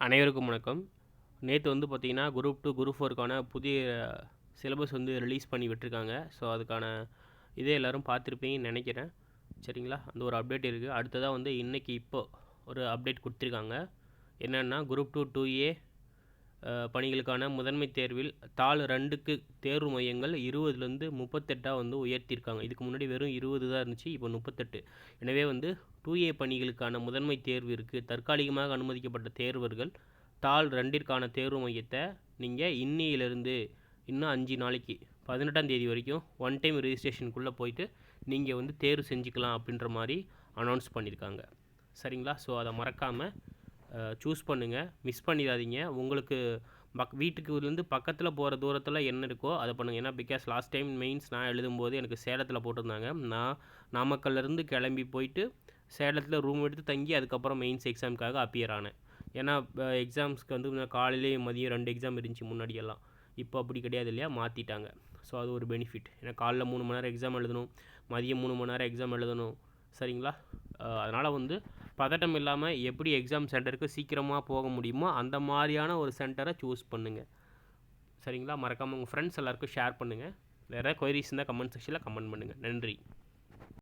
அனைவருக்கும் வணக்கம். நேற்று வந்து பார்த்திங்கன்னா குரூப் டூ குரூப் ஃபோருக்கான புதிய சிலபஸ் வந்து ரிலீஸ் பண்ணி விட்டுருக்காங்க. ஸோ அதுக்கான இதே எல்லோரும் பார்த்துருப்பீங்கன்னு நினைக்கிறேன். சரிங்களா? அந்த ஒரு அப்டேட் இருக்குது அடுத்ததாக வந்து இன்றைக்கி இப்போ ஒரு அப்டேட் கொடுத்துருக்காங்க. என்னென்னா குரூப் டூ டூ ஏ பணிகளுக்கான முதன்மை தேர்வில் தாள் ரெண்டுக்கு தேர்வு மையங்கள் இருபதுலேருந்து முப்பத்தெட்டாக வந்து உயர்த்தியிருக்காங்க. இதுக்கு முன்னாடி வெறும் இருபது தான் இருந்துச்சு இப்போ முப்பத்தெட்டு. எனவே வந்து டூ ஏ பணிகளுக்கான முதன்மை தேர்வு இருக்குது தற்காலிகமாக அனுமதிக்கப்பட்ட தேர்வர்கள் தாள் ரெண்டிற்கான தேர்வு மையத்தை நீங்கள் இன்னியிலிருந்து இன்னும் அஞ்சு நாளைக்கு பதினெட்டாம் தேதி வரைக்கும் ஒன் டைம் ரிஜிஸ்ட்ரேஷனுக்குள்ளே போயிட்டு நீங்கள் வந்து தேர்வு செஞ்சுக்கலாம் அப்படின்ற மாதிரி அனௌன்ஸ் பண்ணியிருக்காங்க. சரிங்களா? ஸோ அதை மறக்காமல் சூஸ் பண்ணுங்கள் மிஸ் பண்ணிடாதீங்க. உங்களுக்கு பக் வீட்டுக்குலேருந்து பக்கத்தில் போகிற தூரத்தில் என்ன இருக்கோ அதை பண்ணுங்கள் ஏன்னா பிகாஸ் லாஸ்ட் டைம் மெயின்ஸ் நான் எழுதும்போது எனக்கு சேலத்தில் போட்டிருந்தாங்க. நான் நாமக்கல்லேருந்து கிளம்பி போயிட்டு சேலத்தில் ரூம் எடுத்து தங்கி அதுக்கப்புறம் மெயின்ஸ் எக்ஸாமுக்காக அப்பியர் ஆனேன். ஏன்னா எக்ஸாம்ஸ்க்கு வந்து காலையிலேயே மதியம் ரெண்டு எக்ஸாம் இருந்துச்சு முன்னாடியெல்லாம். இப்போ அப்படி கிடையாது இல்லையா? மாற்றிட்டாங்க ஸோ அது ஒரு பெனிஃபிட் ஏன்னா காலைல மூணு மணி நேரம் எக்ஸாம் எழுதணும். மதியம் மூணு மணி நேரம் எக்ஸாம் எழுதணும். சரிங்களா? அதனால் வந்து பதட்டம் இல்லாமல் எப்படி எக்ஸாம் சென்டருக்கு சீக்கிரமாக போக முடியுமோ அந்த மாதிரியான ஒரு சென்டரை சூஸ் பண்ணுங்கள் சரிங்களா? மறக்காமல் உங்கள் ஃப்ரெண்ட்ஸ் எல்லாேருக்கும் ஷேர் பண்ணுங்கள் வேறு கொயரிஸ் இருந்தால் கமெண்ட் செக்ஷனில் கமெண்ட் பண்ணுங்கள் நன்றி.